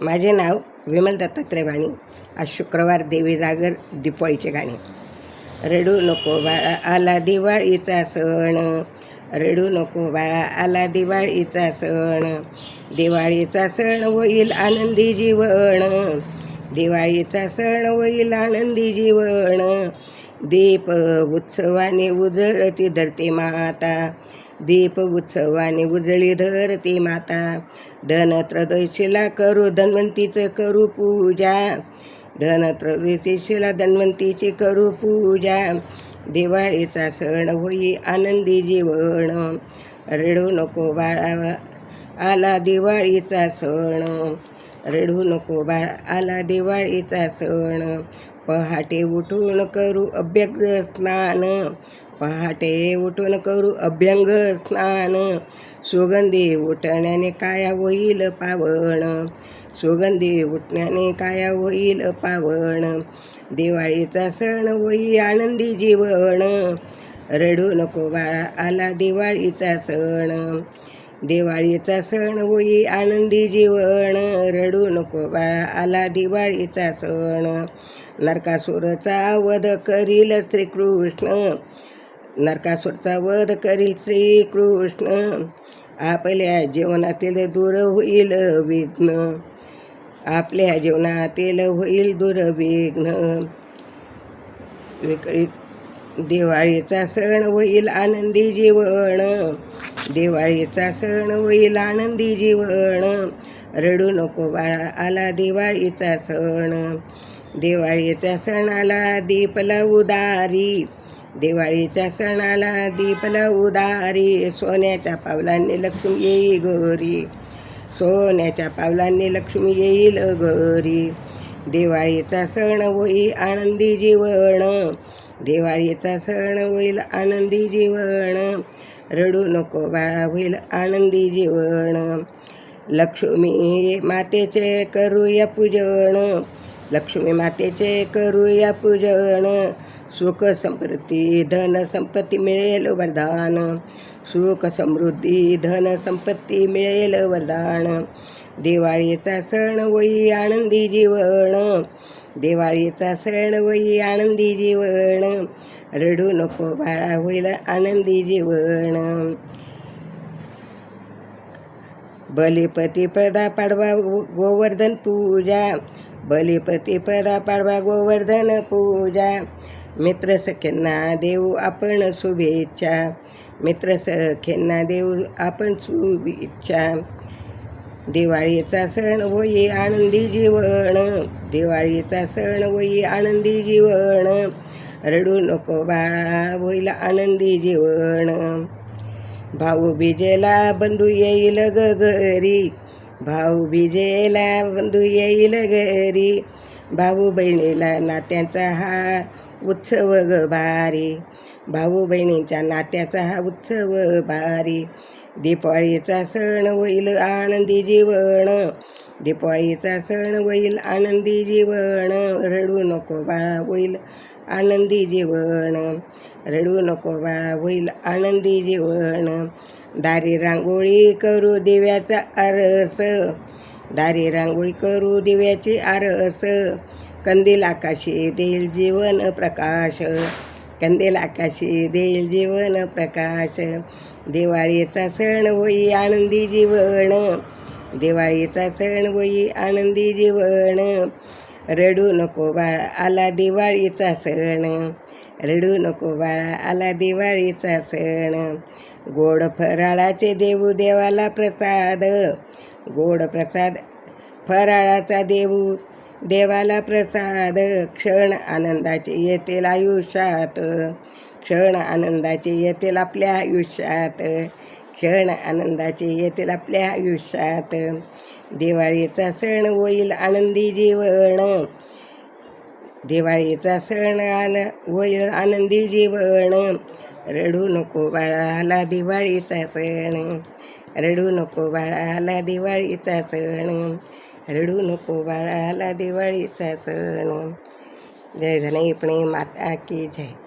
माझे नाव विमल दत्तात्रय वाणी. आज शुक्रवार देवी जागर दिपाळीचे गाणे. रडू नको बाळा आला दिवाळीचा सण. रडू नको बाळा आला दिवाळीचा सण. दिवाळीचा सण होईल आनंदी जीवन. दिवाळीचा सण होईल आनंदी जीवन. दीप उत्सवाने उजळती धरती माता. दीप उत्सवाने उजळी धरती माता. धनत्रदशीला करू धन्वंतीचं करू पूजा. धनत्रदशीला धन्वंतीची करू पूजा. दिवाळीचा सण होई आनंदी जीवन. रडू नको बाळा आला दिवाळीचा सण. रडू नको बाळा आला दिवाळीचा सण. पहाटे उठून करू अभ्यग स्नान पहाटे उठून करू अभ्यंग स्नान. सुगंधी उठण्याने काया होईल पावण सुगंधी उठण्याने काया होईल पावण दिवाळीचा सण होई आनंदी जीवन. रडू नको बाळा आला दिवाळीचा सण. दिवाळीचा सण होई आनंदी जीवन. रडू नको बाळा आला दिवाळीचा सण. नरकासुरचा वध करील श्रीकृष्ण. नरकासुरचा वध करील श्रीकृष्ण. आपल्या जीवनातील दूर होईल विघ्न. आपल्या जीवनातील होईल दुर्विघ्न विकळीत दिवाळीचा सण होईल आनंदी जीवन. दिवाळीचा सण होईल आनंदी जीवन. रडू नको बाळा आला दिवाळीचा सण. दिवाळीच्या सणाला दीपला उदारी दिवाळीच्या सणाला दीपला उदारी सोन्याच्या पावलांनी लक्ष्मी येई गोरी. सोन्याच्या पावलांनी लक्ष्मी येईल गोरी. दिवाळीचा सण होई आनंदी जीवन. दिवाळीचा सण होईल आनंदी जीवन. रडू नको बाळा होईल आनंदी जीवन. लक्ष्मी मातेचे करूया पूजन. लक्ष्मी मातेचे करूया पूजन सुख समृद्धी धन संपत्ती मिळेल वरदान. सुख समृद्धी धन संपत्ती मिळेल वरदान. दिवाळीचा सण वई आनंदी जीवन. दिवाळीचा सण वई आनंदी जीवन. रडू नको बाळा होईल आनंदी जीवन. बलिपती पदा पाडवा गोवर्धन पूजा. बलिपती पाडवा गोवर्धन पूजा मित्र सख्यांना देऊ आपण शुभेच्छा। मित्र सख्यांना देऊ आपण शुभेच्छा। दिवाळीचा सण होई आनंदी जीवन। दिवाळीचा सण होई आनंदी जीवन। रडू नको बाळा होईल आनंदी जीवन। भाऊ बिजेला बंधू येईल ग घरी। भाऊ भिजेला बंधू येईल घरी. भाऊ बहिणीला नात्यांचा हा उत्सव ग भारी. भाऊ बहिणींच्या नात्याचा हा उत्सव भारी. दिपाळीचा सण होईल आनंदी जीवन. दिपाळीचा सण होईल आनंदी जीवन. रडू नको बाळा होईल आनंदी जीवन. रडू नको बाळा होईल आनंदी जीवन. दारी रांगोळी करू दिव्याचा आरस. दारी रांगोळी करू दिव्याची आरस. कंदील आकाशी देईल जीवन प्रकाश. कंदील आकाशी देईल जीवन प्रकाश. दिवाळीचा सण होई आनंदी जीवन. दिवाळीचा सण होई आनंदी जीवन. रडू नको बाळ आला दिवाळीचा सण. रडू नको बाळा आला दिवाळीचा सण. गोड फराळाचे देऊ देवाला प्रसाद. गोड प्रसाद फराळाचा देऊ देवाला प्रसाद. क्षण आनंदाचे येतील आयुष्यात. क्षण आनंदाचे येतील आपल्या आयुष्यात. क्षण आनंदाचे येतील आपल्या आयुष्यात. दिवाळीचा सण होईल आनंदी जीवन. दिवाळीचा सण आला वय आनंदी जीवन. रडू नको बाळाला दिवाळीचा सण. रडू नको बाळाला दिवाळीचा सण. रडू नको बाळाला दिवाळीचा सण. जय धनई माता की जय.